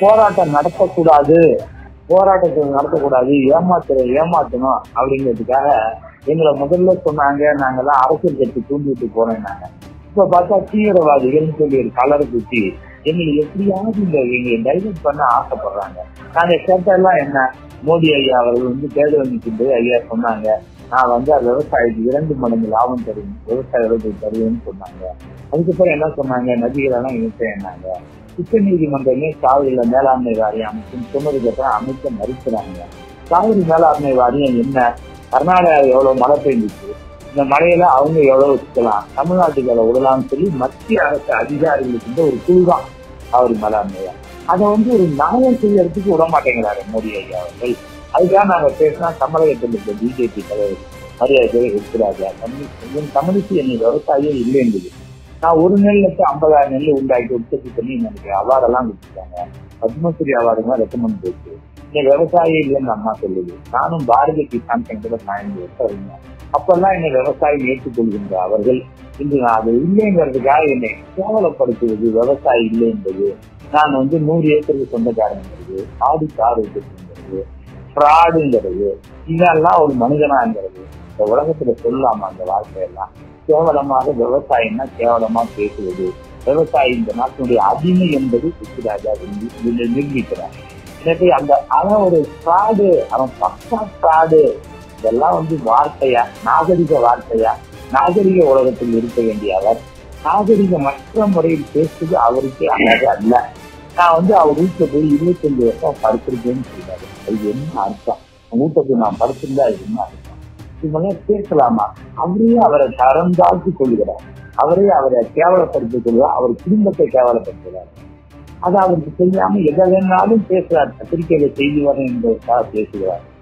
போராட்டம் நடத்தக்கூடாது போராட்டத்தை நடத்தக்கூடாது ஏமாத்துற ஏமாத்தணும் அப்படிங்கிறதுக்காக எங்களை முதல்ல சொன்னாங்க. நாங்கெல்லாம் அரசியல் கட்சி தூண்டிட்டு போனேன்னாங்க இப்ப பார்த்தா தீவிரவாதிகள்னு சொல்லி ஒரு கலரை குத்தி எங்களை எப்படியாவது இந்த எங்களை டைவர்ட் பண்ண ஆசைப்படுறாங்க. நாங்க கேட்டெல்லாம் என்ன? மோடி ஐயா அவர்கள் வந்து தேர்தல் நிற்கின்றது ஐயா சொன்னாங்க. நான் வந்து அது விவசாயத்துக்கு இரண்டு மடங்கு லாபம் தருவேன். விவசாயிகளுக்கு தருவேன்னு சொன்னாங்க. அதுக்கப்புறம் என்ன சொன்னாங்க? நதிகளெல்லாம் இணைச்சேன்னாங்க உச்ச நீதிமன்றமே காவிரியில மேலாண்மை வாரியம் அமைக்கும் சொன்னதுக்கு அப்புறம் அமைக்க மறுக்கிறாங்க. காவிரி மேலாண்மை வாரியம் என்ன? கர்நாடகா எவ்வளவு மழை பெய்ஞ்சிச்சு? இந்த மழையில அவங்க எவ்வளவு வச்சுக்கலாம் தமிழ்நாட்டுக்கு எவ்வளவு விடலாம்னு சொல்லி மத்திய அரசு அதிகாரிகளுக்கு இந்த ஒரு குழு தான் காவிரி மேலாண்மையா அதை வந்து ஒரு நாயம் செய்யறதுக்கு விட மாட்டேங்கிறாரு மோடி ஐயா அவர்கள். அதுக்காக நாங்க பேசினா தமிழகத்தில் இருக்க பிஜேபி தலைவர் மரியாதை இருக்கிறாங்க கம்யூனிஸ்ட் கம்யூனிஸ்ட் என்னை விவசாயியே இல்லைன்றது நான் ஒரு நெல்லுக்கு ஐம்பதாயிரம் நெல் உண்டாக்கி உற்பத்தி பண்ணி எனக்கு அவார்டெல்லாம் கொடுத்துருக்காங்க. பத்மஸ்ரீ அவார்டுலாம் ரெக்கமெண்ட் போச்சு இன்னைக்கு விவசாயி இல்லைன்னு அம்மா சொல்லுது. நானும் பாரதிய கிசான் சென்டர்ல பதினஞ்சு வருஷம் இருந்தேன் அப்பெல்லாம் என்னை விவசாயம் ஏற்றுக்கொள்கின்ற அவர்கள். இன்று நான் அது இல்லைங்கிறதுக்காக என்னை கேவலப்படுத்துவது விவசாயி இல்லை என்பது நான் வந்து நூறு ஏக்கருக்கு சொந்தக்காரங்கிறது ஆடு காடு வச்சிருக்கிறது ஃப்ராடுங்கிறது இதெல்லாம் ஒரு மனிதனாங்கிறது. இந்த உலகத்துல சொல்லலாமா அந்த வாழ்க்கையெல்லாம்? கேவலமாக விவசாயம்னா கேவலமா பேசுவது. விவசாயி இந்த நாட்டினுடைய அடிமை என்பது சுற்றுராஜா நிரூபிக்கிறார் எனவே அந்த அவன் ஒரு ஃப்ராடு அவன் பக்கா ஃப்ராடு இதெல்லாம் வந்து வார்த்தையா நாகரிக வார்த்தையா? நாகரிக உலகத்தில் இருக்க வேண்டிய அவர் நாகரிக மற்ற முறையில் பேசுவது அவருக்கு அழகு அல்ல. நான் வந்து அவர் வீட்டுல போய் இருபத்தஞ்சு வருஷம் படுத்திருக்கேன்னு சொல்றாரு. அது என்ன அர்த்தம்? வீட்டை போய் நான் படுத்திருந்தா அது என்ன அர்த்தம்? இதெல்லாம் பேசலாமா? அவரே அவரை தரம் தாழ்த்தி கொள்கிறார். அவரே அவரை கேவலப்படுத்திக் கொள்கிறார். அவர் குடும்பத்தை கேவலப்படுத்துகிறார். அது அவருக்கு தெரியாம எதை வேணாலும் பேசுகிறார். பத்திரிகையில செய்தி வரும் என்பதற்காக பேசுகிறார்.